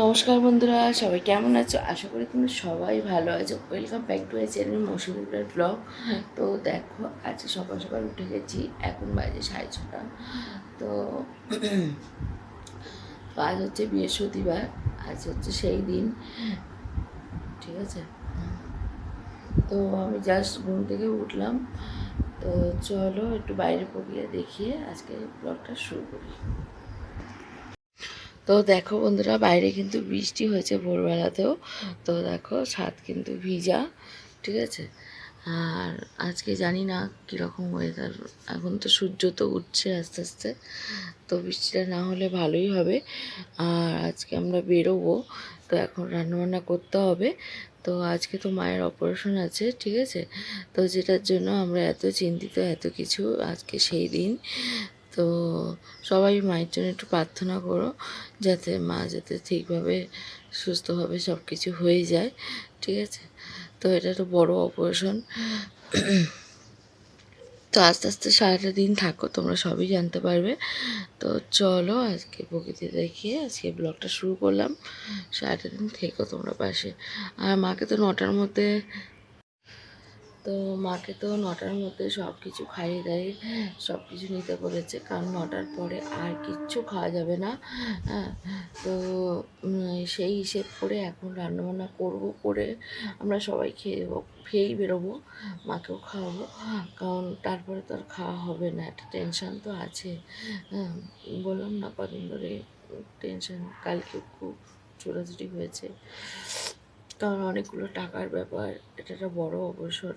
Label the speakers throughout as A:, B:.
A: নমস্কার বন্ধুরা সবাই কেমন আছো? আশা করি তুমি সবাই ভালো আছো। Welcome back to I channel মৌসুমিপুরের blog তো দেখো আজকে সকাল সকাল উঠে গেছি এখন বাজে সাড়ে ছটা। তো আজ হচ্ছে বৃহস্পতিবার আজ হচ্ছে সেই দিন। ঠিক আছে? তো আমি জাস্ট ঘুম থেকে উঠলাম। তো চলো একটু বাইরে প্রক্রিয়া দেখিয়ে আজকে ব্লগটা শুরু করি। তো দেখো বন্ধুরা, বাইরে কিন্তু বৃষ্টি হয়েছে ভোরবেলাতেও। তো দেখো, ছাদ কিন্তু ভিজা, ঠিক আছে? আর আজকে জানি না কীরকম ওয়েদার এখন তো সূর্য তো উঠছে আস্তে আস্তে, তো বৃষ্টিটা না হলে ভালোই হবে। আর আজকে আমরা বেরোবো, তো এখন রান্নাবান্না করতে হবে। তো আজকে তো মায়ের অপারেশন আছে, ঠিক আছে? তো যেটার জন্য আমরা এত চিন্তিত, এত কিছু আজকে সেই দিন। তো সবাই মায়ের জন্য একটু প্রার্থনা করো যাতে মা যাতে ঠিকভাবে সুস্থভাবে সব কিছু হয়ে যায়, ঠিক আছে? তো এটা তো বড় অপারেশন তো আস্তে আস্তে সারাটা দিন থাকো, তোমরা সবই জানতে পারবে। তো চলো আজকে প্রকৃতি দেখিয়ে আজকে ব্লগটা শুরু করলাম। সারাটা দিন থেকো তোমরা পাশে। আর মাকে তো নটার মধ্যে তো মাকে তো নটার মধ্যে সব কিছু খাইয়ে দেয় সব কিছু নিতে বলেছে। কারণ নটার পরে আর কিচ্ছু খাওয়া যাবে না হ্যাঁ। তো সেই হিসেব করে এখন রান্নাবান্না করব করে আমরা সবাই খেয়ে দেবো খেয়েই বেরোবো, মাকেও খাওয়াবো। কারণ তারপরে তো আর খাওয়া হবে না, একটা টেনশন তো আছে। হ্যাঁ বললাম না কদিন ধরে টেনশন কালকে খুব ছোটাছুটি হয়েছে। কারণ অনেকগুলো টাকার ব্যাপার, এটা একটা বড় অবসর।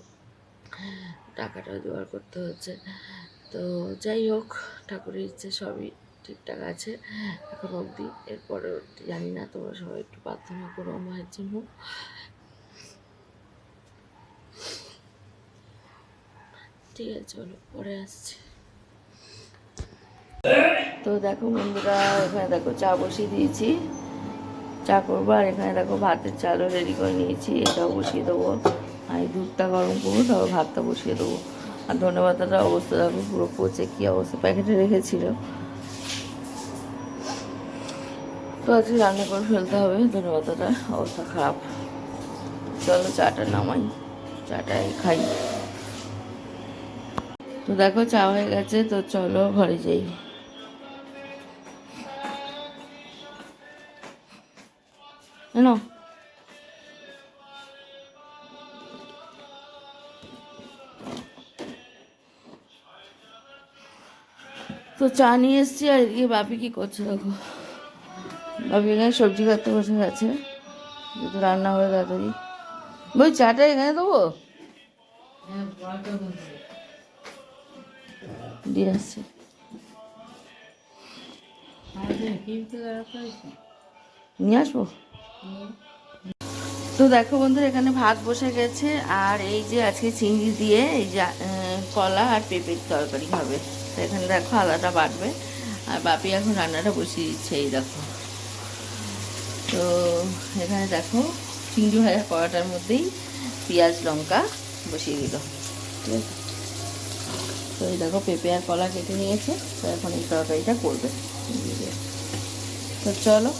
A: টাকাটা জোগাড় করতে হচ্ছে। তো যাই হোক, ঠাকুরের ইচ্ছে সবই ঠিকঠাক আছে এখন অবধি। এরপরে জানি না, তোমরা সবাই একটু প্রার্থনা করো মায়ের জন্য। ঠিক আছে, চলো, পরে আসছি। তো দেখো বন্ধুরা, এখানে দেখো চা বসিয়ে দিয়েছি। চা করব আর এখানে দেখো ভাতের চালও রেডি করে নিয়েছি, এটাও বসিয়ে দেবো। আর দুধটা গরম করব, তারপর ভাতটা বসিয়ে দেবো। আর ধনেপাতাটা অবস্থা দেখো পুরো পচে কী অবস্থা, প্যাকেটে রেখেছিল। তো আজকে রান্না করে ফেলতে হবে, ধনেপাতাটা অবস্থা খারাপ। চলো চাটা নামাই চাটাই খাই। তো দেখো চা হয়ে গেছে, তো চলো ঘরে যাই। না তো চা নিয়ে এসছি আর এদিকে বাপি কি করছে দেখো। বাপি এখানে সবজি কাটতে বসে গেছে যেহেতু রান্না হয়ে তাড়াতাড়ি। বই চাটা এখানে দেবো? দিয়ে আসছি। নিয়ে আসব? তো দেখো বন্ধুরা, এখানে ভাত বসে গেছে। আর এই যে আজকে চিংড়ি দিয়ে এই যে কলা আর পেঁপের তরকারি হবে। তো এখানে দেখো আলাদা বাটবে। আর বাপি এখন রান্নাটা বসিয়ে দিচ্ছে, এই দেখো। তো এখানে দেখো, চিংড়ি ভাজা কড়াটার মধ্যেই পেঁয়াজ, লঙ্কা বসিয়ে দিল। ঠিক আছে? তো এই দেখো, পেঁপে আর কলা কেটে নিয়েছে। তো এখন এই তরকারিটা করবে। তো চলো।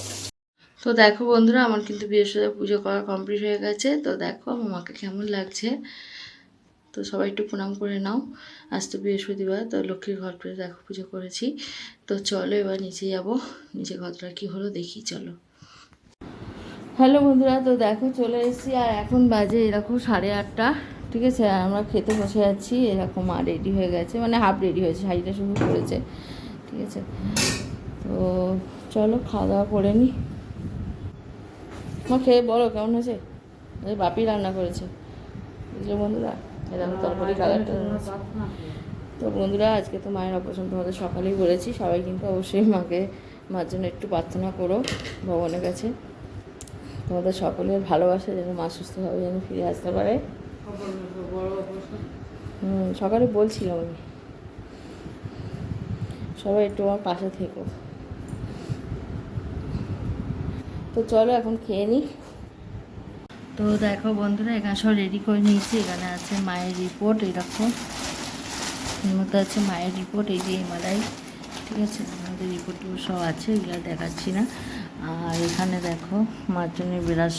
A: তো দেখো বন্ধুরা, আমার কিন্তু বৃহস্পতিবার পুজো করা কমপ্লিট হয়ে গেছে। তো দেখো আমার মাকে কেমন লাগছে? তো সবাই একটু প্রণাম করে নাও। আজ তো বৃহস্পতিবার, তো লক্ষ্মীর ঘর করে দেখো পুজো করেছি। তো চলো এবার নিচে যাব। নিচে ঘরটা কী হলো দেখি, চলো। হ্যালো বন্ধুরা, তো দেখো চলে এসেছি, আর এখন বাজে এরকম সাড়ে আটটা, ঠিক আছে? আমরা খেতে বসে যাচ্ছি এরকম মা রেডি হয়ে গেছে মানে হাফ রেডি হয়েছে, শাড়িটা শুধু পরেছে, ঠিক আছে? তো চলো খাওয়া দাওয়া করে নিই মা খেয়ে বলো, কেমন হয়েছে? বাপি রান্না করেছে, বুঝলে বন্ধুরা? তো বন্ধুরা, আজকে তো মায়ের অপারেশন তোমাদের সকালেই বলেছি। সবাই কিন্তু অবশ্যই মাকে, মার জন্য একটু প্রার্থনা করো ভগবানের কাছে। তোমাদের সকলের ভালোবাসা যেন মা সুস্থভাবে যেন ফিরে আসতে পারে। সকালে বলছিলাম আমি। সবাই একটু আমার পাশে থেকো। তো চলো এখন খেয়ে নিই তো দেখো বন্ধুরা, এখানে সব রেডি করে নিয়েছি। এখানে আছে মায়ের রিপোর্ট এরকম এর মধ্যে আছে মায়ের রিপোর্ট এই যে এমআরআই ঠিক আছে আমাদের রিপোর্টগুলো সব আছে, এগুলো দেখাচ্ছি না। আর এখানে দেখো মাজনের ব্রাশ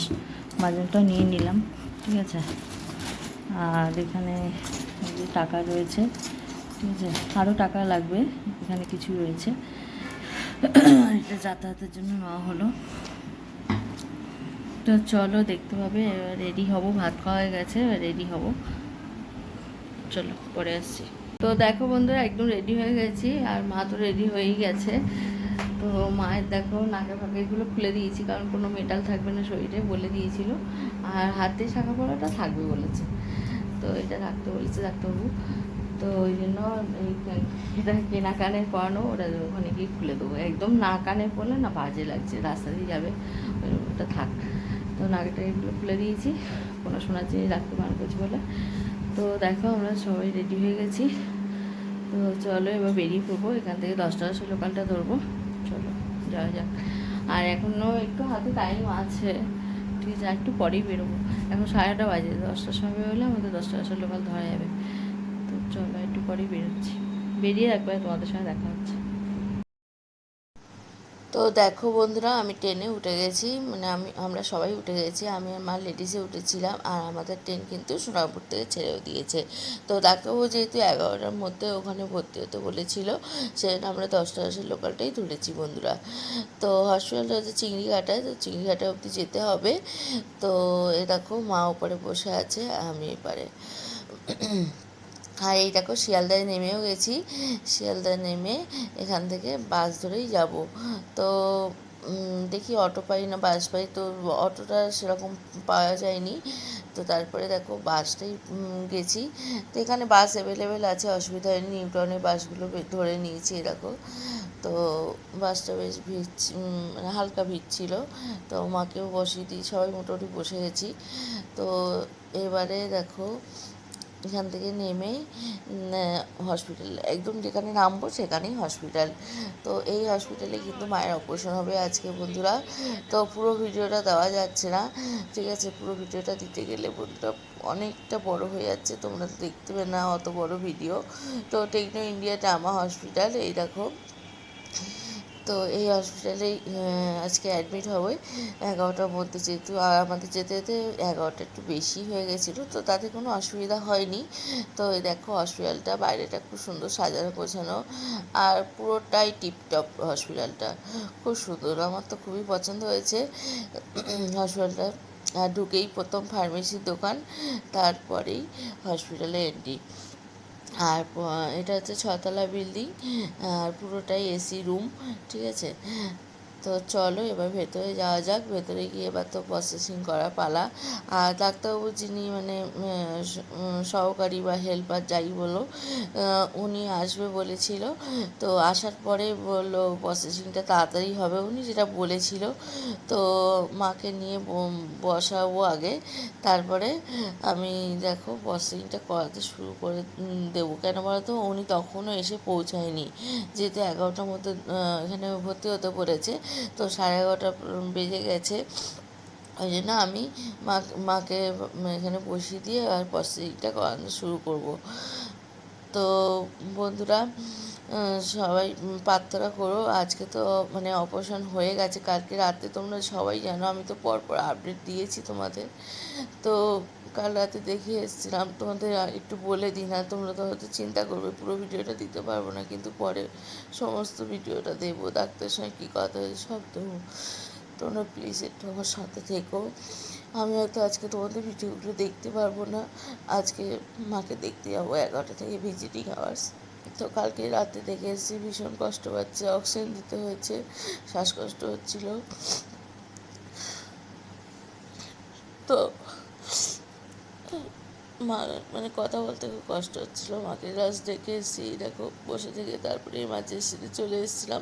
A: মাজনটা নিয়ে নিলাম। ঠিক আছে? আর এখানে যে টাকা রয়েছে। ঠিক আছে? আরও টাকা লাগবে, এখানে কিছু রয়েছে। এটা যাতায়াতের জন্য নেওয়া হলো। তো চলো, দেখতে পাবে। এবার রেডি হব, ভাত খাওয়া হয়ে গেছে, এবার রেডি হব। চলো, পরে আসছি। তো দেখো বন্ধুরা, একদম রেডি হয়ে গেছি, আর মা তো রেডি হয়েই গেছে। তো মায়ের দেখো, নাকে ফাঁকে এগুলো খুলে দিয়েছি, কারণ কোনো মেটাল থাকবে না শরীরে বলে দিয়েছিল। আর হাতে শাখা পড়াটা থাকবে বলেছে। তো এটা রাখতে বলেছে ডাক্তারবাবু। তো ওই জন্য এটা কেনা কানে পরানো ওটা ওখানে গিয়ে খুলে দেবো। একদম না কানে পড়লে না বাজে লাগছে, রাস্তা দিয়ে যাবে। ওটা থাক। তো এগুলো খুলে দিয়েছি। কোনো সোনার জিনিস রাখতে বারণ করছি বলে। তো দেখো আমরা সবাই রেডি হয়ে গেছি। তো চলো এবার বেরিয়ে পড়ব। এখান থেকে দশটা দশটা লোকালটা ধরবো। চলো, যাওয়া যাক। আর এখনও একটু হাতে টাইম আছে। ঠিক আছে একটু পরেই বেরোবো। এখন সাড়ে নটা বাজে, দশটার সময় বেরোলে আমাদের দশটা দশটা লোকাল ধরা যাবে। তো চলো একটু পরেই বেরোচ্ছি। বেরিয়ে একবার তোমাদের সঙ্গে দেখা হচ্ছে। তো দেখো বন্ধুরা, আমি ট্রেনে উঠে গেছি। মানে আমি, আমরা সবাই উঠে গেছি। আমি আর মা লেডিসে উঠেছিলাম আর আমাদের ট্রেন কিন্তু সোনারপুর থেকে ছেড়েও দিয়েছে। তো ডাক্তারবাবু যেহেতু এগারোটার মধ্যে ওখানে ভর্তি হতে বলেছিল, সেজন্য আমরা দশটা দশের লোকালটাই ধরেছি বন্ধুরা। তো হসপিটালটা হচ্ছে চিংড়িঘাটায় তো চিংড়িঘাটা অবধি যেতে হবে। তো এ দেখো মা ওপরে বসে আছে আমি এপারে। আর এই দেখো শিয়ালদায় নেমেও গেছি। শিয়ালদায় নেমে এখান থেকে বাস ধরেই যাব। তো দেখি অটো পাই না বাস পাই। তো অটোটা সেরকম পাওয়া যায়নি। তো তারপরে দেখো বাসটাই গেছি। তো এখানে বাস অ্যাভেলেবেল আছে, অসুবিধা হয়নি। নিউটনের বাসগুলো ধরে নিয়েছি দেখো। তো বাসটা বেশ ভিড় মানে হালকা ভিড় ছিল। তো মাকেও বসিয়ে দিই, সবাই মোটামুটি বসে গেছি। তো এবারে দেখো এখান থেকে নেমেই হসপিটাল একদম যেখানে নামবো সেখানেই হসপিটাল তো এই হসপিটালে কিন্তু মায়ের অপারেশন হবে আজকে বন্ধুরা। তো পুরো ভিডিওটা দেওয়া যাচ্ছে না। ঠিক আছে, পুরো ভিডিওটা দিতে গেলে বন্ধুরা অনেকটা বড় হয়ে যাচ্ছে। তোমরা তো দেখতে না অত বড় ভিডিও তো টেকনো ইন্ডিয়া ট্রামা হসপিটাল এই দেখো। তো এই হসপিটালেই আজকে অ্যাডমিট হবে এগারোটার মধ্যে যেহেতু আমাদের যেতে যেতে এগারোটা একটু বেশি হয়ে গেছিল, তো তাতে কোনো অসুবিধা হয়নি। তো এই দেখো হসপিটালটা বাইরেটা খুব সুন্দর সাজানো গোছানো, আর পুরোটাই টিপটপ হসপিটালটা খুব সুন্দর, আমার তো খুবই পছন্দ হয়েছে। হসপিটালটা আর ঢুকেই প্রথম ফার্মেসির দোকান, তারপরেই হসপিটালে এন্ট্রি আর এটা হচ্ছে ছতলা বিল্ডিং আর পুরোটাই এসি রুম ঠিক আছে? তো চলো এবার ভেতরে যাওয়া যাক। ভেতরে গিয়ে এবার তো প্রসেসিং করা পালা। আর ডাক্তারবাবু যিনি মানে সহকারী বা হেল্পার যাই বলো উনি আসবে বলেছিল। তো আসার পরে বলল প্রসেসিংটা তাড়াতাড়ি হবে উনি, যেটা বলেছিল। তো মাকে নিয়ে বসাবো আগে। তারপরে আমি দেখো প্রসেসিংটা করাতে শুরু করে দেবো। কেন বলো তো উনি তখনও এসে পৌঁছায়নি। যেহেতু এগারোটার মধ্যে এখানে ভর্তি হতে পড়েছে তো সাড়ে এগারোটা বেজে গেছে। ওই জন্য আমি মা, মাকে এখানে বসিয়ে দিয়ে আর প্রসেসিংটা করানো শুরু করব। তো বন্ধুরা সবাই প্রার্থনা করো। আজকে তো মানে অপারেশন হয়ে গেছে। কালকে রাতে তোমরা সবাই জানো, আমি তো পরপর আপডেট দিয়েছি তোমাদের। তো কাল রাতে দেখে এসেছিলাম। তোমাদের একটু বলে দিই না, তোমরা তো হয়তো চিন্তা করবে, পুরো ভিডিওটা দিতে পারব না, কিন্তু পরে সমস্ত ভিডিওটা দেবো ডাক্তারের সঙ্গে কী কথা হয়েছে সব দেবো তোমরা প্লিজ একটু আমার সাথে থেকো। আমি হয়তো আজকে তোমাদের ভিডিওগুলো দেখতে পারব না। আজকে মাকে দেখতে যাব, এগারোটা থেকে ভিজিটিং আওয়ার্স তো কালকে রাতে দেখে এসেছি, ভীষণ কষ্ট পাচ্ছে অক্সিজেন দিতে হয়েছে, শ্বাসকষ্ট হচ্ছিল। তো মা মানে কথা বলতে খুব কষ্ট হচ্ছিল। মাকে লাস্ট ডেকে এসেছি দেখো বসে থেকে তারপরে এমার্জেন্সিতে চলে এসেছিলাম।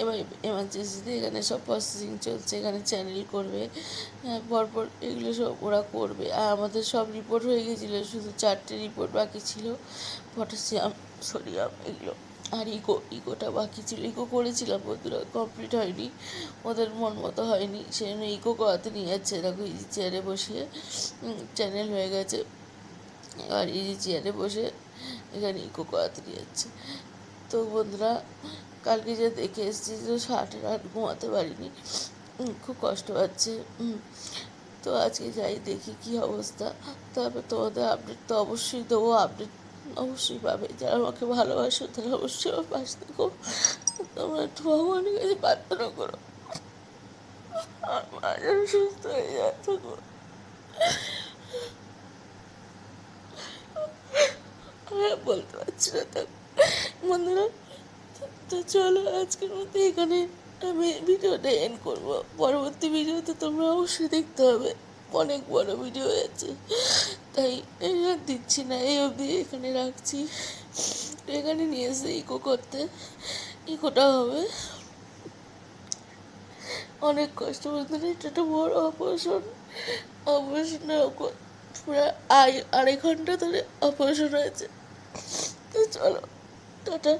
A: এবার এমার্জেন্সিতে এখানে সব প্রসেসিং চলছে এখানে চ্যানেল করবে হ্যাঁ, পরপর এগুলো সব ওরা করবে। আর আমাদের সব রিপোর্ট হয়ে গেছিল শুধু চারটে রিপোর্ট বাকি ছিল। পটাশিয়াম সোডিয়াম এগুলো। আর ইকো ইকোটা বাকি ছিল। ইকো করেছিলাম বন্ধুরা কমপ্লিট হয়নি। ওদের মন মতো হয়নি। সেই জন্য ইকো করাতে নিয়ে যাচ্ছে। দেখো এই চেয়ারে বসিয়ে চ্যানেল হয়ে গেছে। আর এই চেয়ারে বসে এখানে ইকো করাতে যাচ্ছে তো বন্ধুরা, কালকে যে দেখে এসেছি যে সারাটা রাত ঘুমাতে পারিনি খুব কষ্ট পাচ্ছে তো আজকে যাই দেখি কি অবস্থা। তারপর তোমাদের আপডেট তো অবশ্যই দেবো আপডেট অবশ্যই পাবে। যারা আমাকে ভালোবাসো, তারা অবশ্যই আমার পাশে থাকো। তোমরা একটু ভগবানের কাছে প্রার্থনা করো। আর মা যেন সুস্থ হয়ে যায় থাকো আর বলতে পারছি না তো। বন্ধুরা, তো- চলো আজকের মধ্যে এখানে আমি ভিডিওটা এন্ড করব। পরবর্তী ভিডিওতে তোমরা অবশ্যই দেখতে হবে। অনেক বড় ভিডিও হয়েছে। তাই আর দিচ্ছি না, এই অবধি এখানে রাখছি। এখানে নিয়ে এসে ইকো করতে। ইকোটা হবে। অনেক কষ্ট বন্ধুরা, এটা একটা বড় অপারেশন অপারেশনের পুরো আড়াই ঘণ্টা ধরে অপারেশন হয়েছে। তো চলো টাটা